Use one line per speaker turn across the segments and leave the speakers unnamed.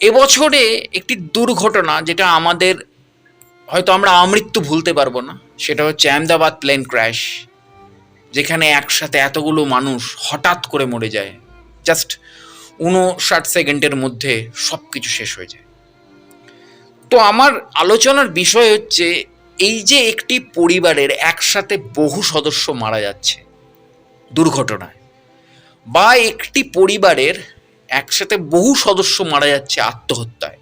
এবছরে একটি দুর্ঘটনা যেটা আমাদের হয়তো আমরা আমৃত্যু ভুলতে পারব না, সেটা হচ্ছে আহমেদাবাদ প্লেন ক্র্যাশ যেখানে একসাথে এতগুলো মানুষ হঠাৎ করে মরে যায়। জাস্ট উনষাট সেকেন্ডের মধ্যে সব কিছু শেষ হয়ে যায়। তো আমার আলোচনার বিষয় হচ্ছে, এই যে একটি পরিবারের একসাথে বহু সদস্য মারা যাচ্ছে দুর্ঘটনায়, বা একটি পরিবারের একসাথে বহু সদস্য মারা যাচ্ছে আত্মহত্যায়।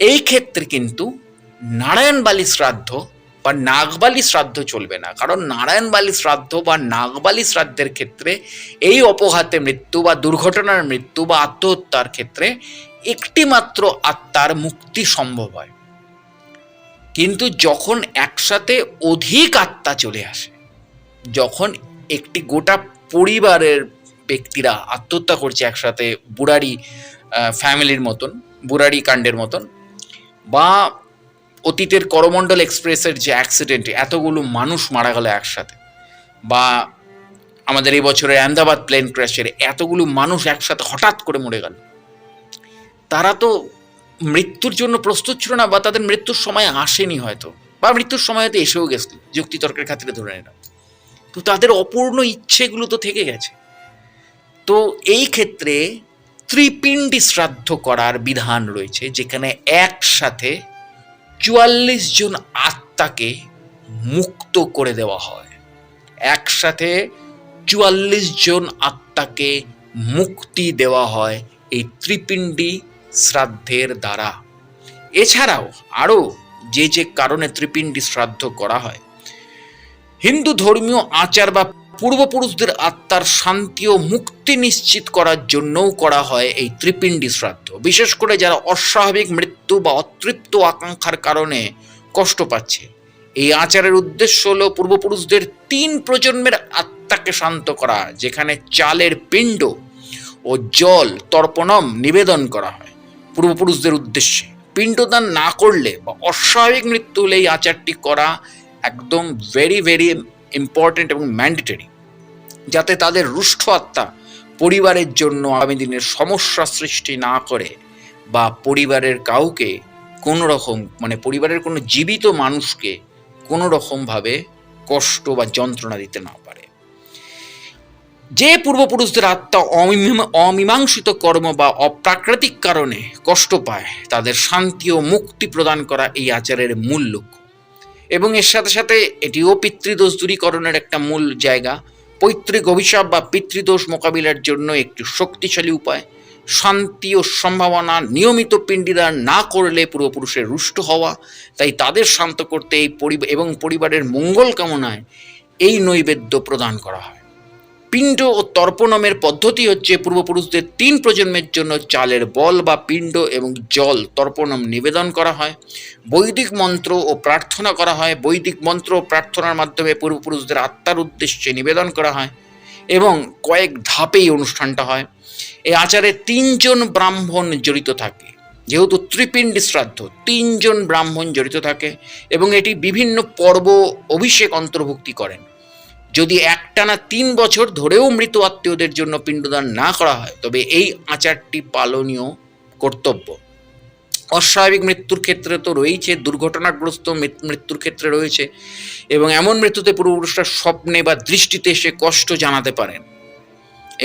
এই ক্ষেত্রে কিন্তু নারায়ণবালি শ্রাদ্ধ বা নাগবালি শ্রাদ্ধ চলবে না। কারণ নারায়ণ নারায়ণবালি শ্রাদ্ধ বা নাগবালি শ্রাদ্ধের ক্ষেত্রে এই অপঘাতে মৃত্যু বা দুর্ঘটনার মৃত্যু বা আত্মহত্যার ক্ষেত্রে একটি মাত্র আত্মার মুক্তি সম্ভব হয়। কিন্তু যখন একসাথে অধিক আত্মা চলে আসে, যখন একটি গোটা পরিবারের ব্যক্তিরা আত্মহত্যা করছে একসাথে বুড়ারি ফ্যামিলির মতন, বুড়ারি কাণ্ডের মতন বা অতীতের করমণ্ডল এক্সপ্রেসের যে অ্যাক্সিডেন্টে এতগুলো মানুষ মারা গেল একসাথে বা আমাদের এই বছরের আহমেদাবাদ প্লেন ক্র্যাশের এতগুলো মানুষ একসাথে হঠাৎ করে মরে গেল। তারা তো মৃত্যুর জন্য প্রস্তুত ছিল না বা তাদের মৃত্যুর সময় আসেনি হয়তো বা মৃত্যুর সময় হয়তো এসেও গেছিল যুক্তিতর্কের খাতিরে ধরে নিলাম। তো তাদের অপূর্ণ ইচ্ছেগুলো তো থেকে গেছে। তো এই ক্ষেত্রে ত্রিপিণ্ডি শ্রাদ্ধ করার বিধান রয়েছে, যেখানে একসাথে চুয়াল্লিশ জন আত্মাকে মুক্ত করে দেওয়া হয়। একসাথে চুয়াল্লিশ জন আত্মাকে মুক্তি দেওয়া হয় এই ত্রিপিণ্ডি শ্রাদ্ধের দ্বারা। এছাড়াও আরও যে যে কারণে ত্রিপিণ্ডি শ্রাদ্ধ করা হয়, হিন্দু ধর্মীয় আচার বা পূর্বপুরুষদের আত্মার শান্তি ও মুক্তি নিশ্চিত করার জন্যও করা হয় এই ত্রিপিণ্ডি শ্রাদ্ধ। বিশেষ করে যারা অস্বাভাবিক মৃত্যু বা অতৃপ্ত আকাঙ্ক্ষার কারণে কষ্ট পাচ্ছে। এই আচারের উদ্দেশ্য হল পূর্বপুরুষদের তিন প্রজন্মের আত্মাকে শান্ত করা, যেখানে চালের পিণ্ড ও জল তর্পণম নিবেদন করা হয় পূর্বপুরুষদের উদ্দেশ্যে। পিণ্ডদান না করলে বা অস্বাভাবিক মৃত্যু হলে এই আচারটি করা একদম ভেরি ভেরি ইম্পর্ট্যান্ট এবং ম্যান্ডেটরি যাতে তাদের রুষ্ট আত্মা পরিবারের জন্য আগামী দিনের সমস্যা সৃষ্টি না করে বা পরিবারের কাউকে কোনো রকম মানে পরিবারের কোনো জীবিত মানুষকে কোনো রকমভাবে কষ্ট বা যন্ত্রণা দিতে না পারে। যে পূর্বপুরুষদের আত্মা অমীমা- অমীমাংসিত কর্ম বা অপ্রাকৃতিক কারণে কষ্ট পায়, তাদের শান্তি ও মুক্তি প্রদান করা এই আচারের মূল লক্ষ্য। এবং এর সাথে সাথে এটিও পিতৃদোষ দূরীকরণের একটা মূল জায়গা। পৈতৃক অভিশাপ বা পিতৃদোষ মোকাবিলার জন্য একটি শক্তিশালী উপায়। শান্তি ও সম্ভাবনা নিয়মিত পিণ্ডিদান না করলে পূর্বপুরুষের রুষ্ট হওয়া। তাই তাদের শান্ত করতে এই পরিবার এবং পরিবারের মঙ্গল কামনায় এই নৈবেদ্য প্রদান করা হয়। পিণ্ড ও তর্পণমের পদ্ধতি হচ্ছে পূর্বপুরুষদের তিন প্রজন্মের জন্য চালের বল বা পিণ্ড এবং জল তর্পণম নিবেদন করা হয়। বৈদিক মন্ত্র ও প্রার্থনা করা হয়। বৈদিক মন্ত্র ও প্রার্থনার মাধ্যমে পূর্বপুরুষদের আত্মার উদ্দেশ্যে নিবেদন করা হয় এবং কয়েক ধাপে এই অনুষ্ঠানটা হয়। এই আচারে তিনজন ব্রাহ্মণ জড়িত থাকে। যেহেতু ত্রিপিণ্ডি শ্রাদ্ধ, তিনজন ব্রাহ্মণ জড়িত থাকে এবং এটি বিভিন্ন পর্ব অভিষেক অন্তর্ভুক্তি করেন। যদি একটানা তিন বছর ধরেও মৃত আত্মীয়দের জন্য পিণ্ডদান না করা হয়, তবে এই আচারটি পালনীয় কর্তব্য। অস্বাভাবিক মৃত্যুর ক্ষেত্রে তো রয়েছে দুর্ঘটনাগ্রস্ত মৃত্যুর ক্ষেত্রে রয়েছে, এবং এমন মৃত্যুতে পূর্বপুরুষরা স্বপ্নে বা দৃষ্টিতে এসে কষ্ট জানাতে পারেন।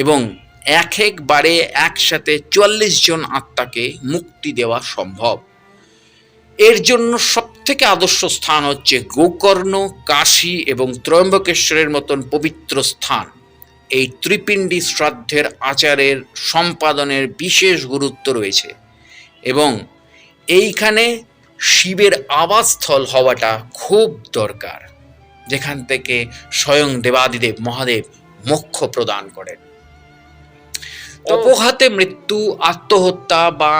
এবং এক একবারে একসাথে চুয়াল্লিশ জন আত্মাকে মুক্তি দেওয়া সম্ভব। এর জন্য সবথেকে আদর্শ স্থান হচ্ছে গোকর্ণ কাশী এবং ত্রয়ম্বকেশ্বরের মতন পবিত্র স্থান। এই ত্রিপিণ্ডি শ্রাদ্ধের আচারের সম্পাদনের বিশেষ গুরুত্ব রয়েছে এবং এইখানে শিবের আবাসস্থল হওয়াটা খুব দরকার যেখান থেকে স্বয়ং দেবাদিদেব মহাদেব মোক্ষ প্রদান করেন। অপঘাতে মৃত্যু আত্মহত্যা বা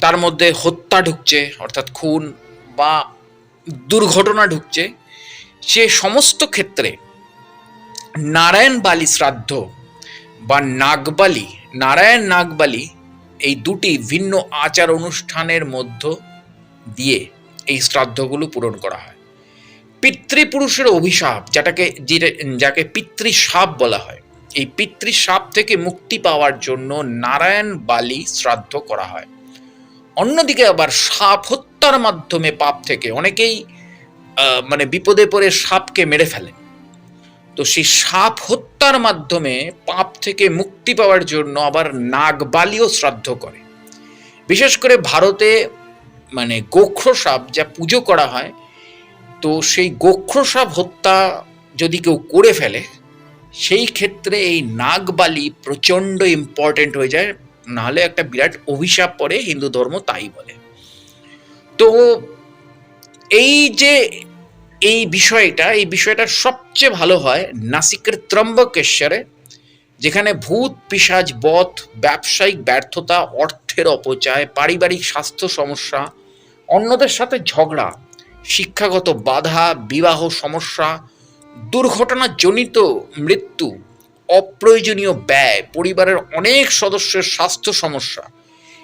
তার মধ্যে হত্যা ঢুকছে, অর্থাৎ খুন বা দুর্ঘটনা ঢুকছে। সে সমস্ত ক্ষেত্রে নারায়ণ বালি শ্রাদ্ধ বা নাগবালি, নারায়ণ নাগবালি এই দুটি ভিন্ন আচার অনুষ্ঠানের মধ্য দিয়ে এই শ্রাদ্ধগুলো পূরণ করা হয়। পিতৃপুরুষের অভিশাপ, যেটাকে যেটা- যাকে পিতৃসাপ বলা হয়, এই পিতৃ সাপ থেকে মুক্তি পাওয়ার জন্য নারায়ণ বালি শ্রাদ্ধ করা হয়। অন্যদিকে আবার সাপ হত্যার মাধ্যমে পাপ থেকে অনেকেই মানে বিপদে পড়ে সাপকে মেরে ফেলে। তো সেই সাপ হত্যার মাধ্যমে পাপ থেকে মুক্তি পাওয়ার জন্য আবার নাগবালিও শ্রাদ্ধ করে। বিশেষ করে ভারতে মানে গোখ্র সাপ যা পুজো করা হয়, তো সেই গোখ্র সাপ হত্যা যদি কেউ করে ফেলে, সেই ক্ষেত্রে এই নাগবালি প্রচণ্ড ইম্পর্টেন্ট হয়ে যায়। নাহলে একটা বিরাট অভিশাপ পড়ে, হিন্দু ধর্ম তাই বলে। তো এই যে এই বিষয়টা এই বিষয়টা সবচেয়ে ভালো হয় নাসিকের ত্রম্বকেশ্বরে, যেখানে ভূত, পিসাজ, বধ, ব্যবসায়িক ব্যর্থতা, অর্থের অপচয়, পারিবারিক স্বাস্থ্য সমস্যা, অন্যদের সাথে ঝগড়া, শিক্ষাগত বাধা, বিবাহ সমস্যা, দুর্ঘটনাজনিত মৃত্যু অপ্রয়োজনীয় ব্যয়, পরিবারের অনেক সদস্যের স্বাস্থ্য সমস্যা,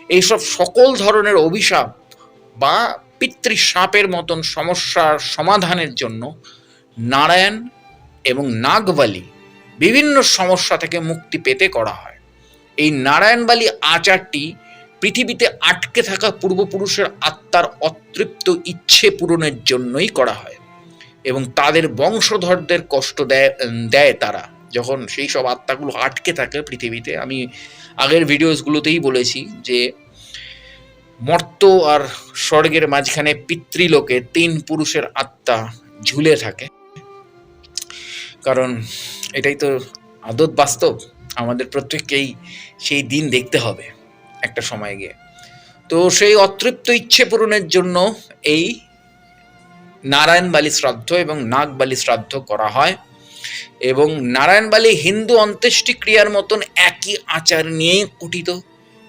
এইসব সকল ধরনের অভিশাপ বা পিতৃ সাপের মতন সমস্যার সমাধানের জন্য নারায়ণ এবং নাগবালি বিভিন্ন সমস্যা থেকে মুক্তি পেতে করা হয়। এই নারায়ণবালি আচারটি পৃথিবীতে আটকে থাকা পূর্বপুরুষের আত্মার অতৃপ্ত ইচ্ছে পূরণের জন্যই করা হয় এবং তাদের বংশধরদের কষ্ট দেয় দেয় তারা। যখন সেই সব আত্মাগুলো আটকে থাকে পৃথিবীতে, আমি আগের ভিডিওসগুলোতেই বলেছি যে, মর্ত আর স্বর্গের মাঝখানে পিতৃলোকে তিন পুরুষের আত্মা ঝুলে থাকে। কারণ এটাই তো আদত বাস্তব, আমাদের প্রত্যেককেই সেই দিন দেখতে হবে একটা সময় গিয়ে। তো সেই অতৃপ্ত ইচ্ছে পূরণের জন্য এই নারায়ণ বালি শ্রাদ্ধ এবং নাগ বালি শ্রাদ্ধ করা হয়। এবং নারায়ণ বালি হিন্দু অন্ত্যেষ্টিক্রিয়ার মতন একই আচার নিয়েই গঠিত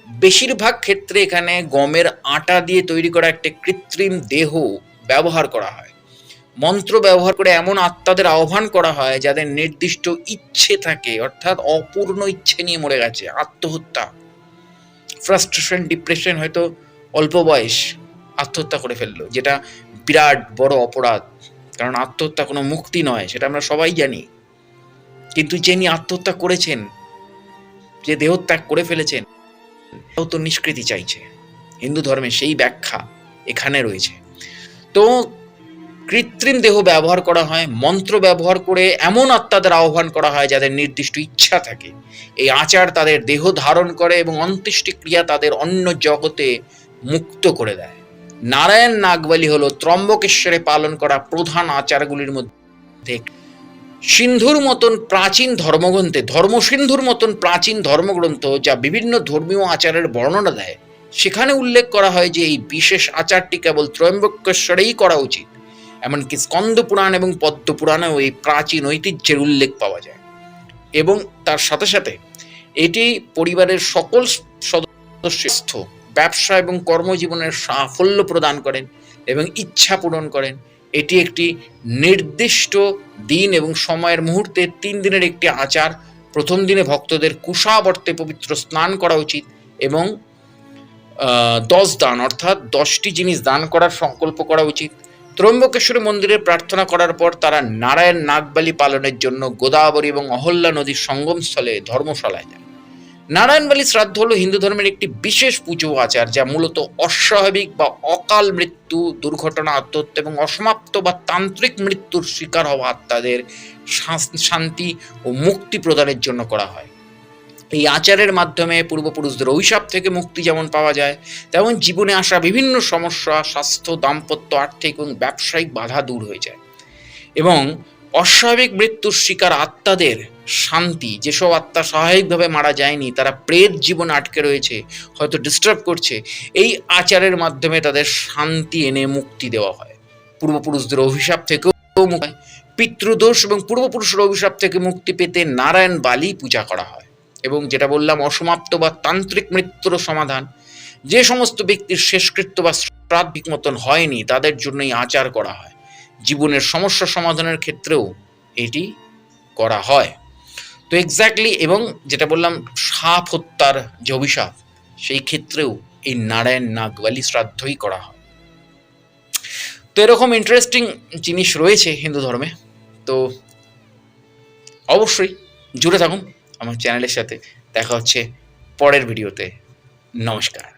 বেশিরভাগ ক্ষেত্রে এখানে গমের আটা দিয়ে তৈরি করা একটি কৃত্রিম দেহ ব্যবহার করা হয়। মন্ত্র ব্যবহার করে এমন আত্মাদের আহ্বান করা হয় যাদের নির্দিষ্ট ইচ্ছে থাকে, অর্থাৎ অপূর্ণ ইচ্ছে নিয়ে মরে গেছে, আত্মহত্যা। ফ্রাস্ট্রেশন ডিপ্রেশন হয়তো অল্প বয়স আত্মহত্যা করে ফেলল, যেটা বিরাট বড় অপরাধ। কারণ আত্মহত্যা কোনো মুক্তি নয়, সেটা আমরা সবাই জানি। কিন্তু যিনি আত্মহত্যা করেছেন, যে দেহত্যাগ করে ফেলেছেন ও তো নিষ্কৃতি চাইছে। হিন্দু ধর্মে সেই ব্যাখ্যা এখানে রয়েছে। তো কৃত্রিম দেহ ব্যবহার করা হয়, মন্ত্র ব্যবহার করে এমন আত্মাদের আহ্বান করা হয় যাদের নির্দিষ্ট ইচ্ছা থাকে। এই আচার তাদের দেহ ধারণ করে এবং অন্ত্যেষ্টি ক্রিয়া তাদের অন্য জগতে মুক্ত করে দেয়। নারায়ণ নাগবালি হলো ত্রম্বকেশ্বরে পালন করা প্রধান আচারগুলির মধ্যে। সিন্ধুর মতন প্রাচীন ধর্মগ্রন্থে, ধর্মসিন্ধুর মতন প্রাচীন ধর্মগ্রন্থ যা বিভিন্ন ধর্মীয় আচারের বর্ণনা দেয়, সেখানে উল্লেখ করা হয় যে এই বিশেষ আচারটি কেবল ত্রয়ম্বকেশ্বরেই করা উচিত। এমনকি স্কন্দ পুরাণ এবং পদ্ম পুরাণেও এই প্রাচীন ঐতিহ্যের উল্লেখ পাওয়া যায়। এবং তার সাথে সাথে এটি পরিবারের সকল সদস্য ব্যবসা এবং কর্মজীবনের সাফল্য প্রদান করেন এবং ইচ্ছা পূরণ করেন। এটি একটি নির্দিষ্ট দিন এবং সময়ের মুহূর্তে তিন দিনের একটি আচার। প্রথম দিনে ভক্তদের কুশাবর্তে পবিত্র স্নান করা উচিত এবং দশ দান, অর্থাৎ দশটি জিনিস দান করার সংকল্প করা উচিত। ত্রম্বকেশ্বরী মন্দিরে প্রার্থনা করার পর তারা নারায়ণ নাগবালি পালনের জন্য গোদাবরী এবং অহল্যা নদীর সঙ্গমস্থলে ধর্মশালায় যায় নারায়ণবালি শ্রাদ্ধ হলো হিন্দু ধর্মের একটি বিশেষ পুজো আচার, যা মূলত অস্বাভাবিক বা অকাল মৃত্যু, দুর্ঘটনা, আত্মহত্যা এবং অসমাপ্ত বা তান্ত্রিক মৃত্যুর শিকার হওয়া আত্মাদের শান্তি ও মুক্তি প্রদানের জন্য করা হয়। এই আচারের মাধ্যমে পূর্বপুরুষদের অভিশাপ থেকে মুক্তি যেমন পাওয়া যায়, তেমন জীবনে আসা বিভিন্ন সমস্যা, স্বাস্থ্য, দাম্পত্য, আর্থিক এবং ব্যবসায়িক বাধা দূর হয়ে যায়। এবং অস্বাভাবিক মৃত্যুর শিকার আত্মাদের শান্তি। যেসব আত্মা স্বাভাবিকভাবে মারা যায়নি, তারা প্রেত জীবন আটকে রয়েছে, হয়তো ডিস্টার্ব করছে। এই আচারের মাধ্যমে তাদের শান্তি এনে মুক্তি দেওয়া হয়। পূর্বপুরুষদের অভিশাপ থেকেও পিতৃদোষ এবং পূর্বপুরুষের অভিশাপ থেকে মুক্তি পেতে নারায়ণ বালি পূজা করা হয়। এবং যেটা বললাম, অসমাপ্ত বা তান্ত্রিক মৃত্যুর সমাধান। যে সমস্ত ব্যক্তির শেষকৃত্য বা শ্রাদ্ধিক মতন হয়নি, তাদের জন্যই আচার করা হয়। জীবনের সমস্যা সমাধানের ক্ষেত্রেও এটি করা হয়। তো এক্স্যাক্টলি এবং যেটা বললাম, সাপ হত্যার যে অভিশাপ, সেই ক্ষেত্রেও এই নারায়ণ নাগবালি শ্রাদ্ধই করা হয়। তো এরকম ইন্টারেস্টিং জিনিস রয়েছে হিন্দু ধর্মে। তো অবশ্যই জুড়ে থাকুন আমার চ্যানেলের সাথে। দেখা হচ্ছে পরের ভিডিওতে। নমস্কার।